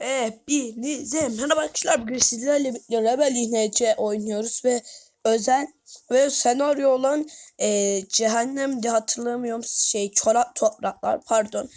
Hepinize merhaba arkadaşlar. Bugün sizlerle Rebel İHNC oynuyoruz ve özel ve senaryo olan e, cehennem diye hatırlamıyorum şey çorak topraklar pardon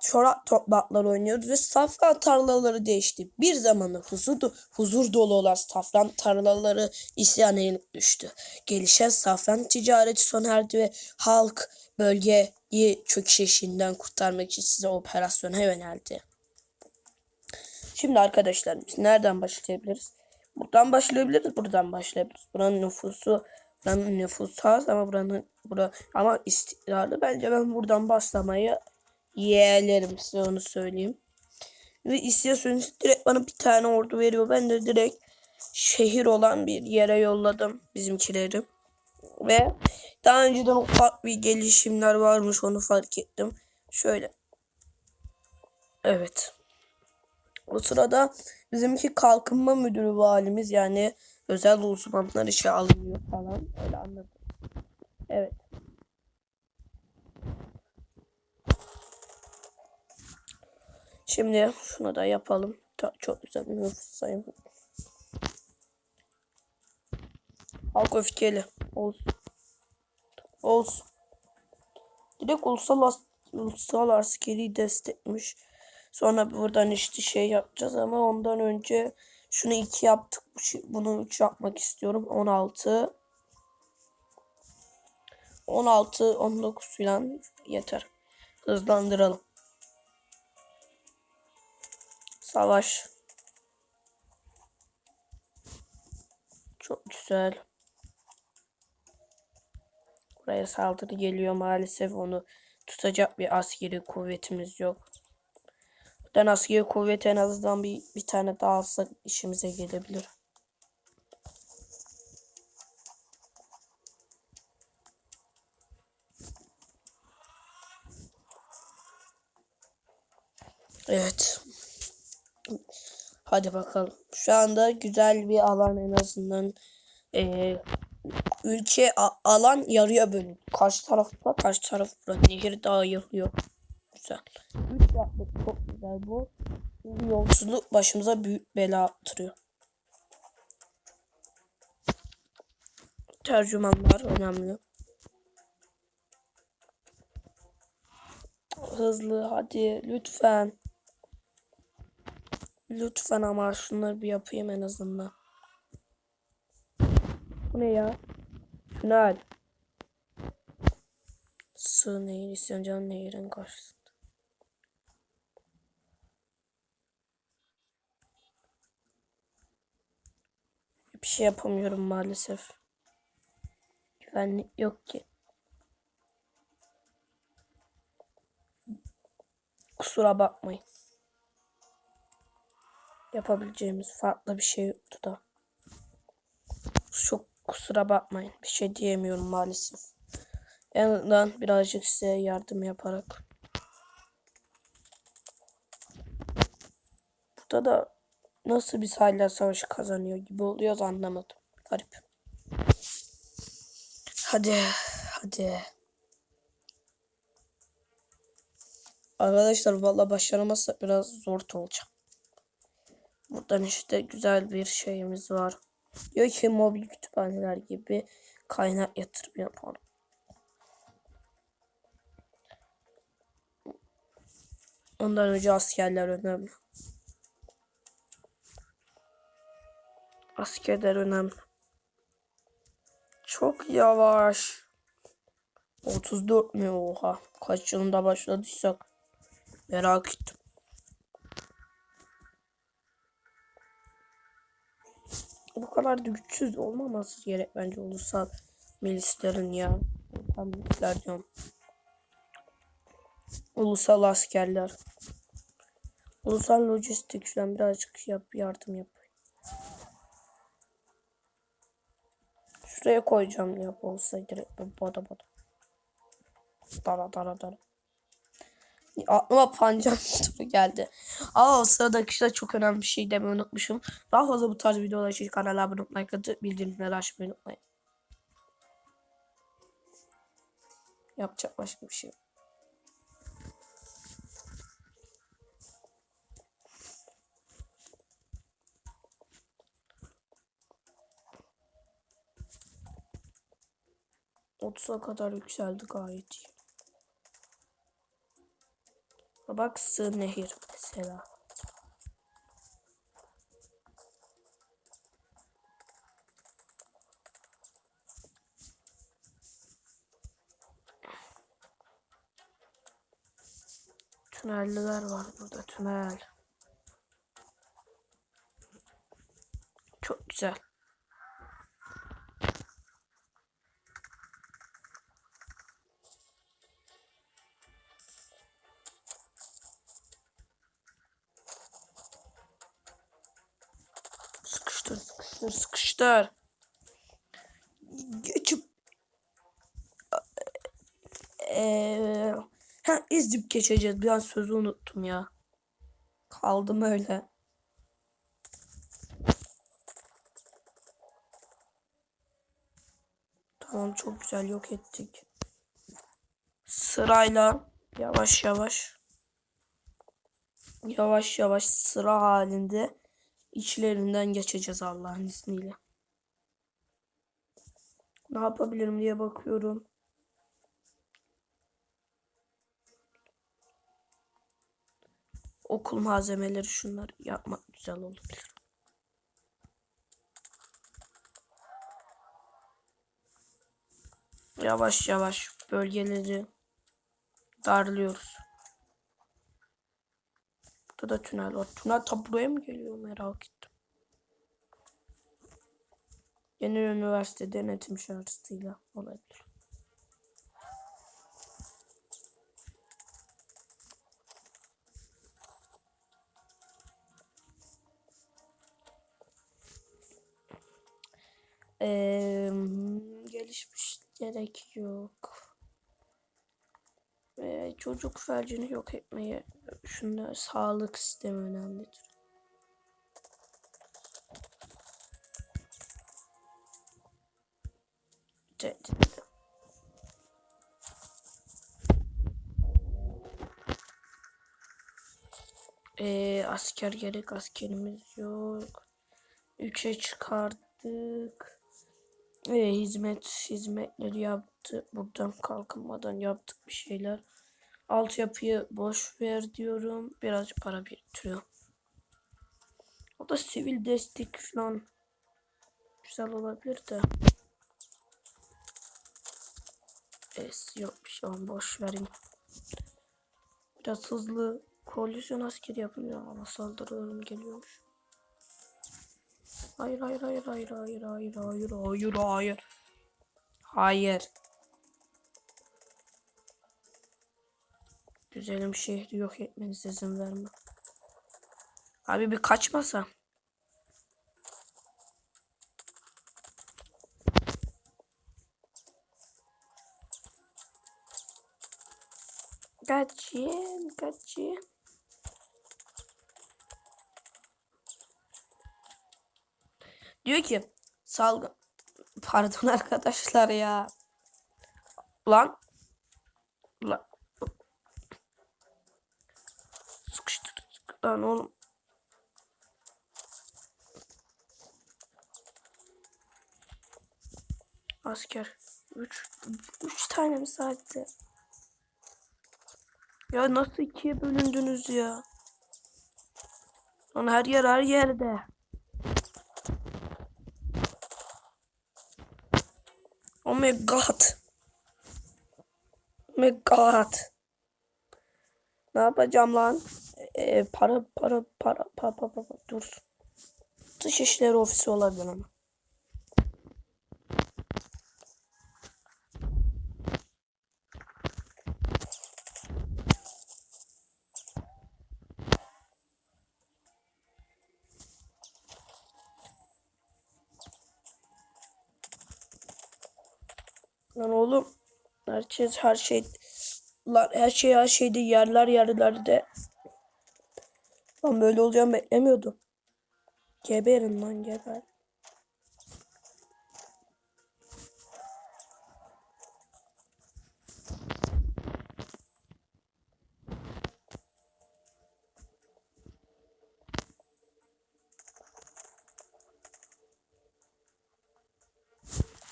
çorak topraklar oynuyoruz ve safran tarlaları değişti. Bir zamanı huzur, huzur dolu olan safran tarlaları isyan yenik düştü. Gelişen safran ticareti sona erdi ve halk bölgeyi çöküş eşiğinden kurtarmak için size operasyona yöneldi. Şimdi arkadaşlar biz nereden başlayabiliriz? Buradan başlayabiliriz, buradan başlayabiliriz. Buranın nüfusu, buranın nüfusu az ama buranın bura ama istikrarlı. Bence ben buradan başlamayı yeğlerim size onu söyleyeyim. Ve istiyorsanız direkt bana bir tane ordu veriyor. Ben de direkt şehir olan bir yere yolladım bizimkileri. Ve daha önceden ufak bir gelişimler varmış onu fark ettim. Şöyle. Evet. O sırada bizimki kalkınma müdürü valimiz yani özel uzmanlar işe alınıyor falan öyle anladım. Evet. Şimdi şunu da yapalım. Çok güzel bir nüfus sayımı. Halk öfkeli. Olsun. Olsun. Direkt ulusal, ulusal askeri destekmiş. Sonra buradan işte şey yapacağız ama ondan önce şunu iki yaptık. Bu Bunu üç yapmak istiyorum. 16 16 19 falan yeter. Hızlandıralım. Savaş. Çok güzel. Buraya saldırı geliyor maalesef onu tutacak bir askeri kuvvetimiz yok. Buradan askeri kuvvet en azından bir, bir tane daha alsak işimize gelebilir. Evet. Hadi bakalım. Şu anda güzel bir alan en azından. Ee, ülke alan yarıya bölündü. Karşı tarafta karşı taraf burada. Nehir daha yarıyor. Güzel. Üç yaptık. Çok güzel bu. Bu yolsuzluk başımıza büyük bela attırıyor. Tercümanlar önemli. Hızlı hadi lütfen. Lütfen ama şunları bir yapayım en azından. Bu ne ya? Tünel. Sığ nehir isyancan nehirin karşısında. Bir şey yapamıyorum maalesef. Güvenlik yok ki. Kusura bakmayın. Yapabileceğimiz farklı bir şey yoktu da. Çok kusura bakmayın. Bir şey diyemiyorum maalesef. En azından birazcık size yardım yaparak. Burada da nasıl biz hala savaşı kazanıyor gibi oluyoruz anlamadım. Garip. Hadi. Hadi. Arkadaşlar valla başaramazsak biraz zor olacak. Buradan işte güzel bir şeyimiz var. Diyor ki mobil kütüphaneler gibi kaynak yatırım yapalım. Ondan önce askerler önemli. Askerler önemli. Çok yavaş. 34 mi oha? Kaç yılında başladıysak merak ettim. Bu kadar da güçsüz olmaması gerek bence ulusal milislerin ya. Milisler diyorum. Ulusal askerler. Ulusal lojistik falan birazcık yap, yardım yap. Şuraya koyacağım yap olsa direkt bada bada. Dara dara dara. Aklıma pancar motoru geldi. Aa o sırada arkadaşlar çok önemli bir şey demeyi unutmuşum. Daha fazla bu tarz videolar için kanala abone olmayı, bildirimleri açmayı unutmayın. Yapacak başka bir şey yok. 30'a kadar yükseldi gayet iyi. Bak sığ nehir mesela. Tüneller var burada tünel. Çok güzel. Sıkıştır. Geçip Eee ha izleyip geçeceğiz. Bir an sözü unuttum ya. Kaldım öyle. Tamam çok güzel yok ettik. Sırayla yavaş yavaş yavaş yavaş sıra halinde içlerinden geçeceğiz Allah'ın izniyle. Ne yapabilirim diye bakıyorum. Okul malzemeleri şunlar yapmak güzel olabilir. Yavaş yavaş bölgeleri darlıyoruz. Burada da tünel var. Tünel tam buraya mı geliyor merak ettim. Yeni üniversite denetim şartıyla olabilir. Eee, gelişmiş gerek yok. Ve çocuk felcini yok etmeye şunda sağlık sistemi önemlidir. Tehdit. Ee, asker gerek askerimiz yok. Üçe çıkarttık. Ve hizmet hizmetleri yaptı. Buradan kalkınmadan yaptık bir şeyler. Altyapıyı boş ver diyorum. Birazcık para biriktiriyorum. O da sivil destek falan güzel olabilir de. Es yok bir şey an boş verin. Biraz hızlı koalisyon askeri yapılıyor ama saldırıyorum geliyormuş. Hayır hayır hayır hayır hayır hayır hayır hayır hayır. Hayır. Güzelim şehri yok etmenize izin verme. Abi bir kaçmasa. Kaçayım, kaçayım. Diyor ki salgın pardon arkadaşlar ya. Lan lan sıkıştır lan oğlum. Asker 3 3 tane mi sadece? Ya nasıl ikiye bölündünüz ya? Lan her yer her yerde. Oh my god. Oh my god. Ne yapacağım lan? Ee, para para para para para dursun. Dış işleri ofisi olabilir ama. Lan oğlum. Herkes her şey lan her şey her şeyde yerler yerlerde. Lan böyle olacağını beklemiyordum. Geberin lan geber.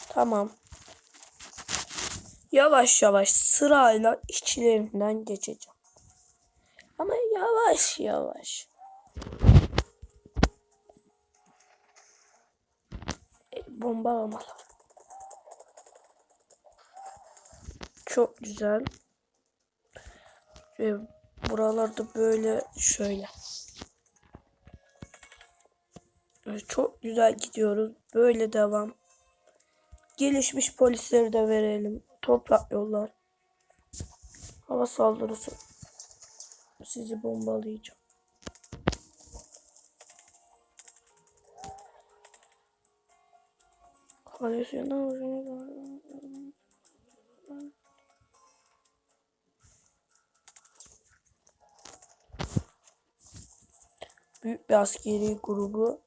Tamam. Yavaş yavaş sırayla içlerinden geçeceğim. Ama yavaş yavaş. E, bomba almalar. Çok güzel. Ve buralarda böyle şöyle. Çok güzel gidiyoruz. Böyle devam. Gelişmiş polisleri de verelim. Toprak yollar. Hava saldırısı. Sizi bombalayacağım. Koalisyondan Büyük bir askeri grubu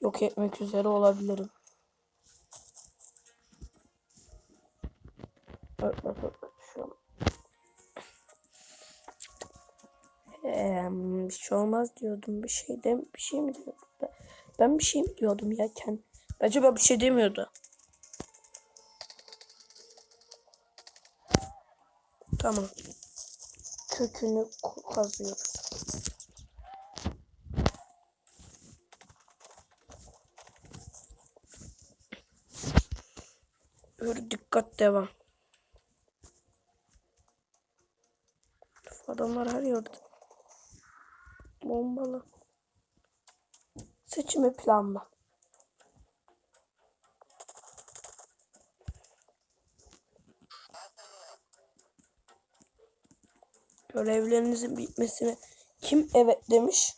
yok etmek üzere olabilirim. Örtme şu an. Eee, bir şey olmaz diyordum. Bir şey dem bir şey mi diyordum? Ben, bir şey mi diyordum ya kendim? Acaba bir şey demiyordu. Tamam. Kökünü kazıyoruz. Dikkat devam. Adamlar her yerde. Bombalı. Seçimi planla. Görevlerinizin bitmesine kim evet demiş?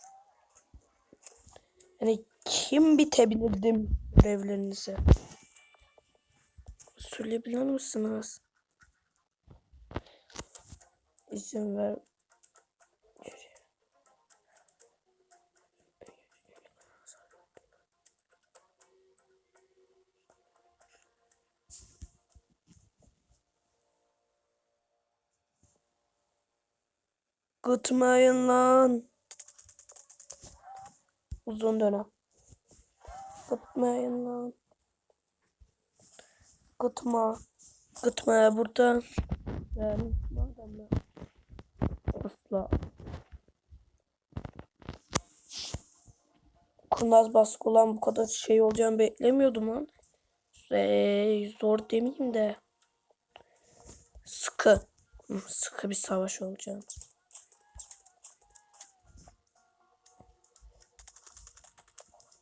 Yani kim bitebilir demiş görevlerinize? Söyleyebilir misiniz? İzin ver. Gıtmayın lan. Uzun dönem. Gıtmayın lan. Gıtma. Gıtmaya burada. Yani madem ben asla kurnaz baskı olan bu kadar şey olacağını beklemiyordum lan. Ee, zor demeyeyim de sıkı sıkı bir savaş olacağını.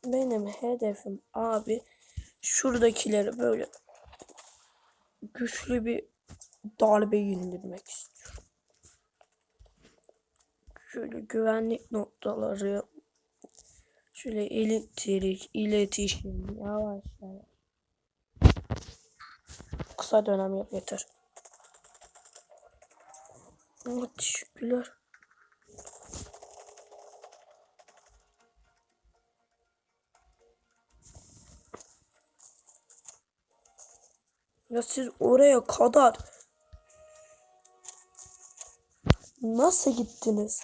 Benim hedefim abi şuradakileri böyle güçlü bir darbe indirmek istiyorum. Şöyle güvenlik noktaları, şöyle elektrik, iletişim, yavaş yavaş. Kısa dönem yap yeter. Teşekkürler. Ya siz oraya kadar nasıl gittiniz?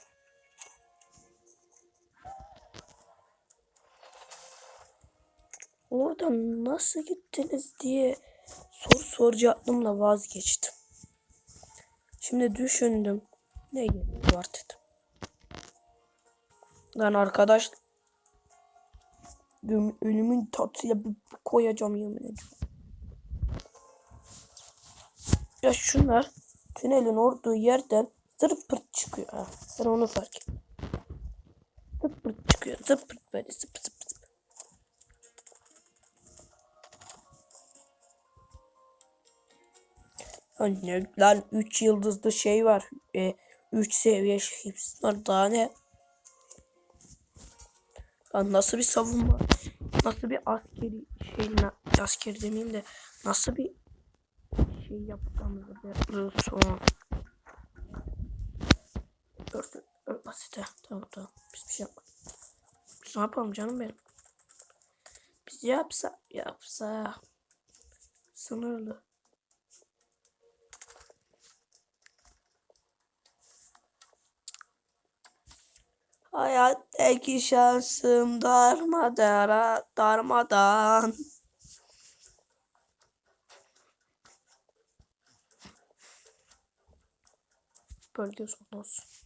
Oradan nasıl gittiniz diye soru soracaktım da vazgeçtim. Şimdi düşündüm. Ne gerek var dedim. Lan arkadaş ölüm- ölümün tatlıyla koyacağım yemin ediyorum. Ya şunlar tünelin olduğu yerden zırt pırt çıkıyor. Ha, ben onu fark ettim. Zırt pırt çıkıyor. Zırt böyle zıp zıp zıp. Anne lan 3 yıldızlı şey var. 3 seviye şey var. Daha ne? Lan nasıl bir savunma? Nasıl bir askeri şey askeri demeyeyim de nasıl bir şey yapmamız böyle son. Gördün. Ö- Basit ha. Tamam tamam. Biz bir şey yapmadık. Biz ne yapalım canım benim? Biz yapsa yapsa sınırlı. Hayattaki şansım darmadara darmadan. Bölge sonu olsun.